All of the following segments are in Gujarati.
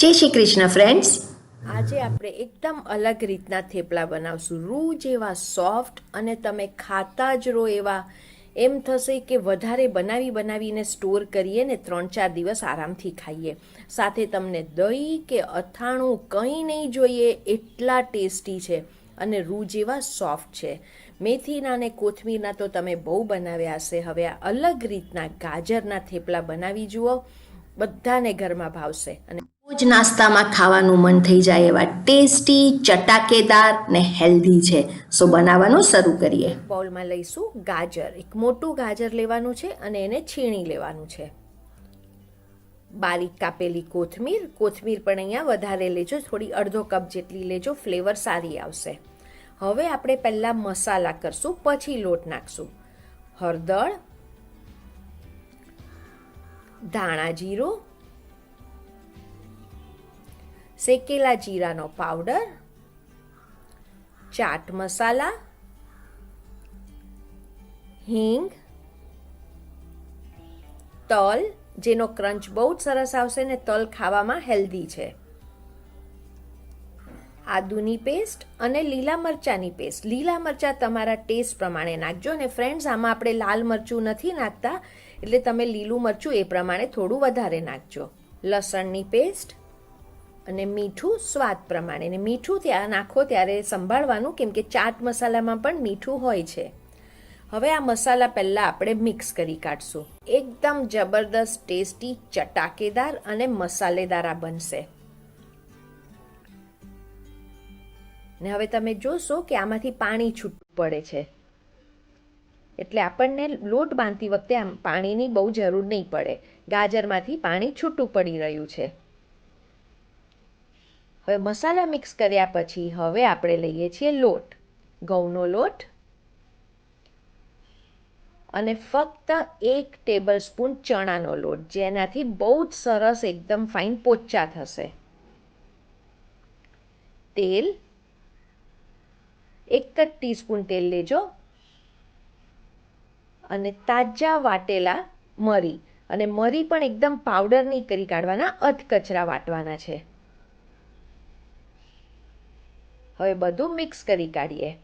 જય શ્રી કૃષ્ણ ફ્રેન્ડ્સ આજે આપણે એકદમ અલગ રીતના થેપલા બનાવશું. રૂ જેવા સોફ્ટ અને તમે ખાતા જ રહો એવા. એમ થશે કે વધારે બનાવી બનાવીને સ્ટોર કરીએ ને ત્રણ ચાર દિવસ આરામથી ખાઈએ. સાથે તમને દહીં કે અથાણું કંઈ નહીં જોઈએ, એટલા ટેસ્ટી છે અને રૂ જેવા સોફ્ટ છે. મેથીના અને કોથમીરના તો તમે બહુ બનાવ્યા હશે. હવે આ અલગ રીતના ગાજરના થેપલા બનાવી જુઓ. બધાને ઘરમાં ભાવશે. અને રોજ નાસ્તામાં ખાવાનું મન થઈ જાય એવા ટેસ્ટી, ચટાકેદાર ને હેલ્ધી છે. સો બનાવવાનું શરૂ કરીએ. બોલમાં લઈશું ગાજર. એક મોટું ગાજર લેવાનું છે અને એને છીણી લેવાનું છે. બારીક કાપેલી કોથમીર. કોથમીર પણ અહીંયા વધારે લેજો. થોડી અડધો કપ જેટલી લેજો. ફ્લેવર સારી આવશે. હવે આપણે પહેલાં મસાલા કરશું, પછી લોટ નાખશું. હળદર, ધાણા જીરું શેકેલા જીરાનો પાવડર, ચાટ મસાલા, હિંગ, તલ, જેનો ક્રંચ બહુ જ સરસ આવશે ને તલ ખાવામાં હેલ્ધી છે. આદુની પેસ્ટ અને લીલા મરચાંની પેસ્ટ. લીલા મરચાં તમારા ટેસ્ટ પ્રમાણે નાખજો અને ફ્રેન્ડ્સ, આમાં આપણે લાલ મરચું નથી નાખતા, એટલે તમે લીલું મરચું એ પ્રમાણે થોડું વધારે નાખજો. લસણની પેસ્ટ અને મીઠું સ્વાદ પ્રમાણે. ને મીઠું ત્યાં નાખો ત્યારે સંભાળવાનું, કેમ કે ચાટ મસાલામાં પણ મીઠું હોય છે. હવે આ મસાલા પહેલાં આપણે મિક્સ કરી કાઢશું. એકદમ જબરદસ્ત ટેસ્ટી ચટાકેદાર અને મસાલેદાર આ બનશે. ને હવે તમે જોશો કે આમાંથી પાણી છૂટું પડે છે. એટલે આપણને લોટ બાંધતી વખતે આમ પાણીની બહુ જરૂર નહીં પડે. ગાજરમાંથી પાણી છૂટું પડી રહ્યું છે. હવે મસાલા મિક્સ કર્યા પછી હવે આપણે લઈએ છીએ લોટ. ઘઉંનો લોટ. અને ફક્ત એક ટેબલ સ્પૂન ચણાનો લોટ, જેનાથી બહુ જ સરસ એકદમ ફાઇન પોચા થશે. તેલ. એક જ ટીસ્પૂન તેલ લેજો. અને તાજા વાટેલા મરી. અને મરી પણ એકદમ પાવડર નહીં કરી કાઢવાના અધકચરા વાટવાના છે. હવે બધું મિક્સ કરી કાઢીએ.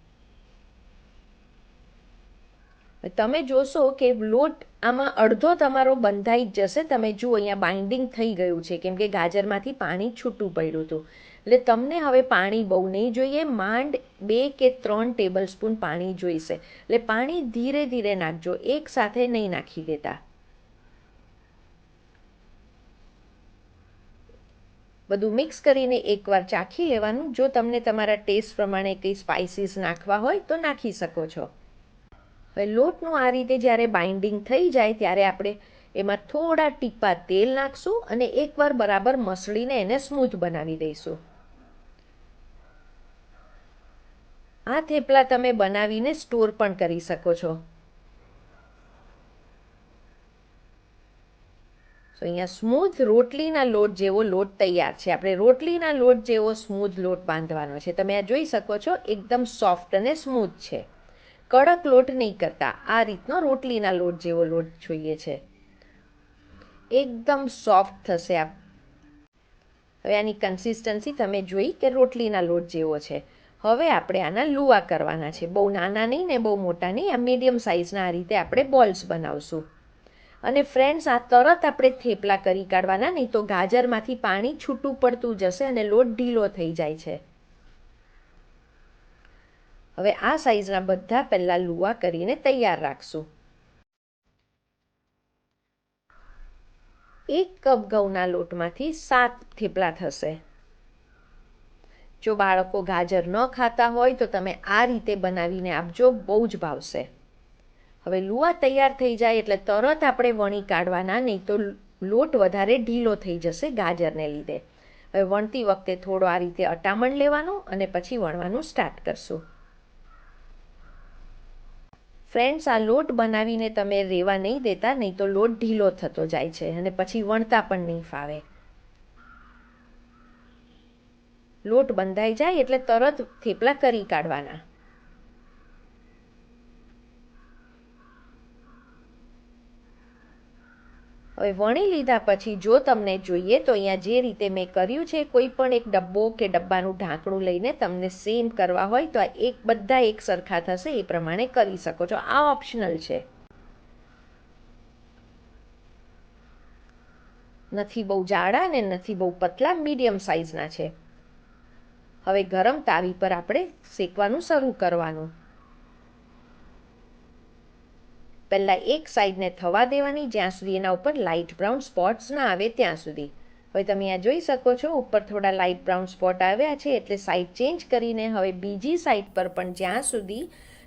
તમે જોશો કે લોટ આમાં અડધો તમારો બંધાઈ જ જશે. તમે જુઓ, અહીંયા બાઇન્ડિંગ થઈ ગયું છે. કેમ કે ગાજરમાંથી પાણી છૂટું પડ્યું હતું. એટલે તમને હવે પાણી બહુ નહીં જોઈએ. માંડ બે કે ત્રણ ટેબલ સ્પૂન પાણી જોઈશે. એટલે પાણી ધીરે ધીરે નાખજો. એક સાથે નહીં નાખી દેતા. બધું મિક્સ કરીને એકવાર ચાખી લેવાનું. જો તમને તમારા ટેસ્ટ પ્રમાણે કંઈ સ્પાઇસીસ નાખવા હોય તો નાખી શકો છો. હવે લોટનું આ રીતે જ્યારે બાઇન્ડિંગ થઈ જાય ત્યારે આપણે એમાં થોડા ટીપા તેલ નાખશું અને એકવાર બરાબર મસળીને એને સ્મૂથ બનાવી દઈશું. આ થેપલા તમે બનાવીને સ્ટોર પણ કરી શકો છો. સો અહીંયા સ્મૂથ રોટલીના લોટ જેવો લોટ તૈયાર છે. આપણે રોટલીના લોટ જેવો સ્મૂથ લોટ બાંધવાનો છે. તમે આ જોઈ શકો છો, એકદમ સોફ્ટ અને સ્મૂથ છે. કડક લોટ નહીં કરતા. આ રીતનો રોટલીના લોટ જેવો લોટ જોઈએ છે. એકદમ સોફ્ટ થશે આ. હવે આની કન્સિસ્ટન્સી તમે જોઈ કે રોટલીના લોટ જેવો છે. હવે આપણે આના લુવા કરવાના છે. બહુ નાના નહીં ને બહુ મોટા નહીં. આ મીડિયમ સાઇઝના આ રીતે આપણે બોલ્સ બનાવશું. અને ફ્રેન્ડ્સ આ તરત આપણે થેપલા કરી કાઢવાના, નહીં તો ગાજરમાંથી પાણી છૂટું પડતું જશે અને લોટ ઢીલો થઈ જાય છે. હવે આ સાઈઝના બધા પહેલાં લુવા કરીને તૈયાર રાખશું. એક કપ ઘઉંના લોટમાંથી સાત થેપલા થશે. જો બાળકો ગાજર ન ખાતા હોય, તો તમે આ રીતે બનાવીને આપજો, બહુ જ ભાવશે. હવે લુવા તૈયાર થઈ જાય એટલે તરત આપણે વણી કાઢવાના, નહીં તો લોટ વધારે ઢીલો થઈ જશે ગાજરને લીધે. હવે વણતી વખતે થોડો આ રીતે અટામણ લેવાનું અને પછી વણવાનું સ્ટાર્ટ કરશું. ફ્રેન્ડ્સ, આ લોટ બનાવીને તમે રેવા નહીં દેતા, નહીં તો લોટ ઢીલો થતો જાય છે અને પછી વણતા પણ નહીં ફાવે. લોટ બંધાઈ જાય એટલે તરત થેપલા કરી કાઢવાના. હવે વણી લીધા પછી જો તમને જોઈએ તો અહીંયા જે રીતે મેં કર્યું છે, કોઈ પણ એક ડબ્બો કે ડબ્બાનું ઢાંકણું લઈને તમને સેમ કરવા હોય તો આ એક બધા એક સરખા થશે, એ પ્રમાણે કરી શકો છો. આ ઓપ્શનલ છે. નથી બહુ જાડા ને નથી બહુ પતલા મીડિયમ સાઇઝના છે. હવે ગરમ તાવી પર આપણે શેકવાનું શરૂ કરવાનું. પહેલાં એક સાઈડને થવા દેવાની, જ્યાં સુધી એના ઉપર લાઇટ બ્રાઉન સ્પોટ્સ ના આવે ત્યાં સુધી. હવે તમે આ જોઈ શકો છો, ઉપર થોડા લાઇટ બ્રાઉન સ્પોટ આવ્યા છે, એટલે સાઈડ ચેન્જ કરીને હવે બીજી સાઈડ પર પણ જ્યાં સુધી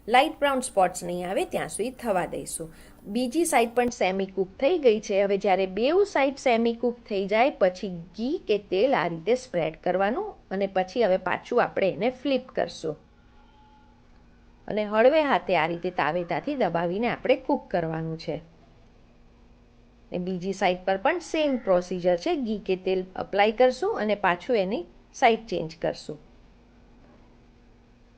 લાઇટ બ્રાઉન સ્પોટ્સ નહીં આવે, ત્યાં સુધી થવા દઈશું. બીજી સાઈડ પણ સેમી કૂક થઈ ગઈ છે. હવે જ્યારે બેઉ સાઈડ સેમી કૂક થઈ જાય, પછી ઘી કે તેલ આ રીતે સ્પ્રેડ કરવાનું અને પછી હવે પાછું આપણે એને ફ્લિપ કરશું. અને હળવે હાથે આ રીતે તાવેતાથી દબાવીને આપણે કૂક કરવાનું છે. ને બીજી સાઈડ પર પણ સેમ પ્રોસીજર છે. ઘી કે તેલ અપ્લાય કરશું અને પાછું એની સાઈડ ચેન્જ કરશું.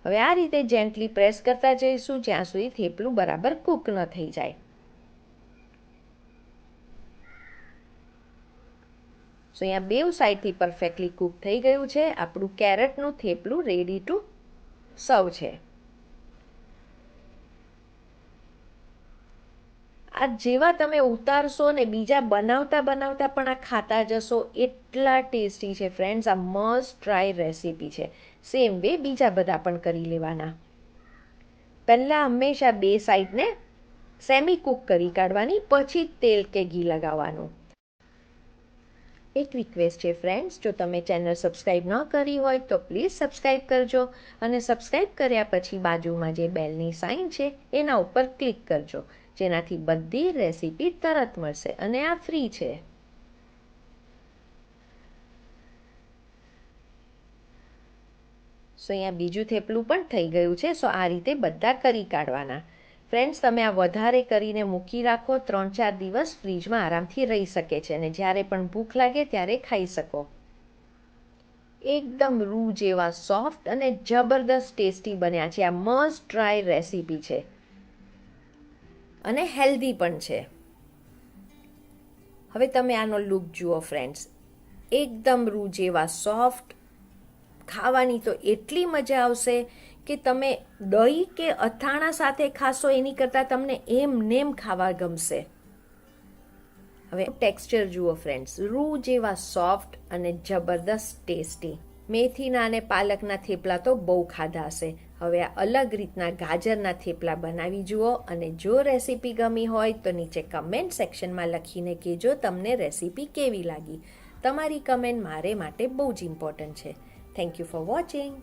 હવે આ રીતે જેન્ટલી પ્રેસ કરતા જઈશું, જ્યાં સુધી થેપલું બરાબર કૂક ન થઈ જાય. સો અહીંયા બેવ સાઈડથી પરફેક્ટલી કૂક થઈ ગયું છે. આપણું કેરેટનું થેપલું રેડી ટુ સર્વ છે. આ જેવા તમે ઉતારશો ને બીજા બનાવતા બનાવતા પણ આ ખાતા જશો, એટલા ટેસ્ટી છે ફ્રેન્ડ્સ આ મસ્ટ ટ્રાય રેસીપી છે. સેમ વે બીજા બધા પણ કરી લેવાના. પહેલાં હંમેશા બે સાઈડને સેમી કૂક કરી કાઢવાની, પછી તેલ કે ઘી લગાવવાનું. એક રિક્વેસ્ટ છે ફ્રેન્ડ્સ જો તમે ચેનલ સબસ્ક્રાઈબ ન કરી હોય તો પ્લીઝ સબસ્ક્રાઈબ કરજો અને સબસ્ક્રાઈબ કર્યા પછી બાજુમાં જે બેલની સાઇન છે, એના ઉપર ક્લિક કરજો. જેનાથી બધી રેસીપી તરત મળશે અને આ ફ્રી છે. સો અહીંયા બીજું થેપલું પણ થઈ ગયું છે સો આ રીતે બધા કરી કાઢવાના. ફ્રેન્ડ્સ તમે આ વધારે કરીને મૂકી રાખો. ત્રણ ચાર દિવસ ફ્રીજમાં આરામથી રહી શકે છે અને જ્યારે પણ ભૂખ લાગે ત્યારે ખાઈ શકો. એકદમ રૂ જેવા સોફ્ટ અને જબરદસ્ત ટેસ્ટી બન્યા છે. આ મસ્ટ ટ્રાય રેસીપી છે. અને હેલ્ધી પણ છે. હવે તમે આનો લુક જુઓ ફ્રેન્ડ્સ એકદમ રૂ જેવા સોફ્ટ. ખાવાની તો એટલી મજા આવશે કે તમે દહીં કે અથાણા સાથે ખાશો એની કરતાં તમને એમ નેમ ખાવા ગમશે. હવે ટેક્સચર જુઓ ફ્રેન્ડ્સ રૂ જેવા સોફ્ટ અને જબરદસ્ત ટેસ્ટી. મેથીના અને પાલકના થેપલા તો બહુ ખાધા હશે. હવે આ અલગ રીતના ગાજરના થેપલા બનાવી જુઓ અને જો રેસીપી ગમી હોય તો નીચે કમેન્ટ સેક્શનમાં લખીને કહેજો તમને રેસીપી કેવી લાગી. તમારી કમેન્ટ મારે માટે બહુ જ ઇમ્પોર્ટન્ટ છે. Thank you for watching